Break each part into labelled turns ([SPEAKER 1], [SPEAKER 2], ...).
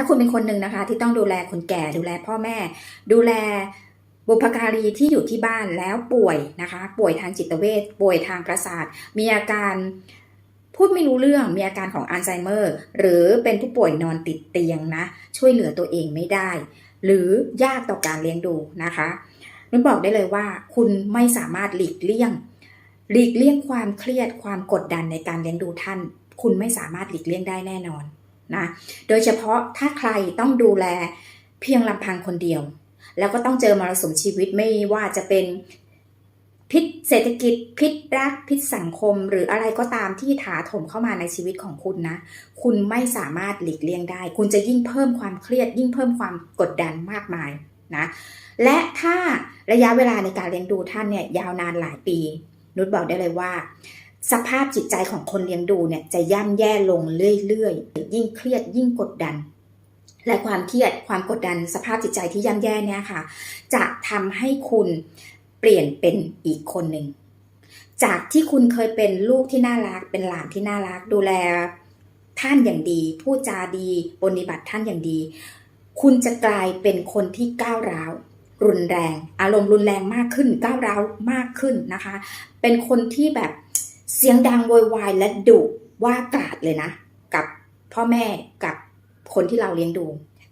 [SPEAKER 1] ถ้าคุณเป็นคนหนึ่งนะคะ ที่ต้องดูแลคนแก่ดูแลพ่อแม่ ดูแลบุพการีที่อยู่ที่บ้านแล้วป่วยนะคะ ป่วยทางจิตเวชป่วยทางประสาท มีอาการพูดไม่รู้เรื่องมีอาการของอัลไซเมอร์ หรือเป็นผู้ป่วยนอนติดเตียงนะ ช่วยเหลือตัวเองไม่ได้ หรือยากต่อการเลี้ยงดูนะคะนุ่นบอกได้เลยว่า คุณไม่สามารถหลีกเลี่ยง หลีกเลี่ยงความเครียดความกดดันในการเลี้ยงดูท่าน คุณไม่สามารถหลีกเลี่ยงได้แน่นอน นะโดยเฉพาะถ้าใครต้องดูแลเพียงลำพังคนเดียว แล้วก็ต้องเจอมรสุมชีวิตไม่ว่าจะเป็นพิษเศรษฐกิจพิษรักพิษสังคม หรืออะไรก็ตามที่ถาถมเข้ามาในชีวิตของคุณนะ คุณไม่สามารถหลีกเลี่ยงได้ คุณจะยิ่งเพิ่มความเครียด ยิ่งเพิ่มความกดดันมากมายนะและถ้าระยะเวลาในการเลี้ยงดูท่านเนี่ยยาวนานหลายปี นุชบอกได้เลยว่า สภาพจิตใจของคนเลี้ยงดูเนี่ยจะย่ำแย่ลงเรื่อยๆ ยิ่งเครียดยิ่งกดดัน และความเครียดความกดดันสภาพจิตใจที่ย่ำแย่เนี่ยค่ะ จะทำให้คุณเปลี่ยนเป็นอีกคนหนึ่ง จากที่คุณเคยเป็นลูกที่น่ารัก เป็นหลานที่น่ารัก ดูแลท่านอย่างดีพูดจาดีปฏิบัติท่านอย่างดี คุณจะกลายเป็นคนที่ก้าวร้าวรุนแรง อารมณ์รุนแรงมากขึ้นก้าวร้าวมากขึ้นนะคะ เป็นคนที่แบบ เสียงดังโวยวายและดุว่ากราดเลยนะ กับพ่อแม่กับคนที่เราเลี้ยงดู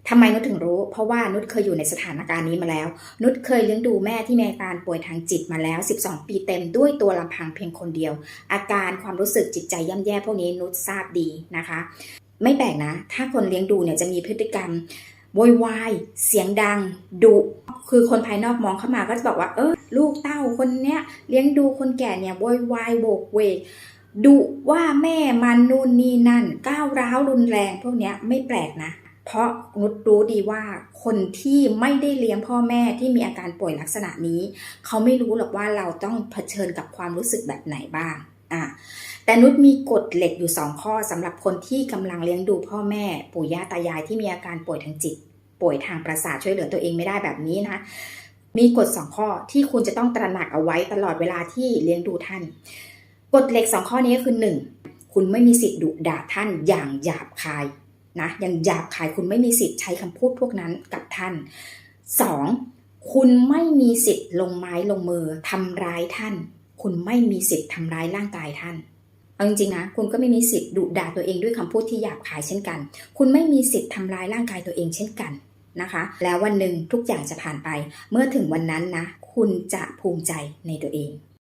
[SPEAKER 1] ทำไมนุชถึงรู้ เพราะว่านุชเคยอยู่ในสถานการณ์นี้มาแล้ว นุชเคยเลี้ยงดูแม่ที่มีอาการป่วยทางจิตมาแล้ว 12 ปีเต็มด้วยตัวลำพังเพียงคนเดียว อาการความรู้สึกจิตใจย่ำแย่พวกนี้นุชทราบดีนะคะ ไม่แปลกนะ ถ้าคนเลี้ยงดูเนี่ยจะมีพฤติกรรม โวยวายเสียงดังดุคือคนภายนอกมองเข้ามาก็จะบอกว่าเออลูกเต้าคนเนี้ยเลี้ยงดูคนแก่เนี่ยโวยวายโบกเวกดุว่าแม่มันนู่นนี่นั่นก้าวร้าวรุนแรงพวกเนี้ยไม่แปลกนะเพราะนุชรู้ดีว่าคนที่ไม่ได้เลี้ยงพ่อแม่ที่มีอาการป่วยลักษณะนี้ เขาไม่รู้หรอกว่าเราต้องเผชิญกับความรู้สึกแบบไหนบ้างอะ แต่นุชมีกฎเหล็กอยู่ 2 ข้อสำหรับคนที่กำลังเลี้ยงดูพ่อแม่ปู่ย่าตายายที่มีอาการป่วยทางจิต ป่วยทางประสาทช่วยเหลือตัวเองไม่ได้แบบนี้นะมีกฎ 2 ข้อที่คุณจะต้องตระหนักเอาไว้ตลอดเวลาที่เลี้ยงดูท่านกฎเหล็ก 2 ข้อนี้ก็คือ 1. คุณไม่มีสิทธิ์ดุด่าท่านอย่างหยาบคายนะอย่างหยาบคายคุณไม่มีสิทธิ์ใช้คำพูดพวกนั้นกับท่าน 2. คุณไม่มีสิทธิ์ลงไม้ลงมือทำร้ายท่าน คุณไม่มีสิทธิ์ทำร้ายร่างกายท่าน เอาจริงๆนะคุณก็ไม่มีสิทธิ์ดุด่าตัวเองด้วยคำพูดที่หยาบคายเช่นกัน คุณไม่มีสิทธิ์ทำร้ายร่างกายตัวเองเช่นกันนะคะ แล้ววันหนึ่งทุกอย่างจะผ่านไป เมื่อถึงวันนั้นนะ คุณจะภูมิใจในตัวเอง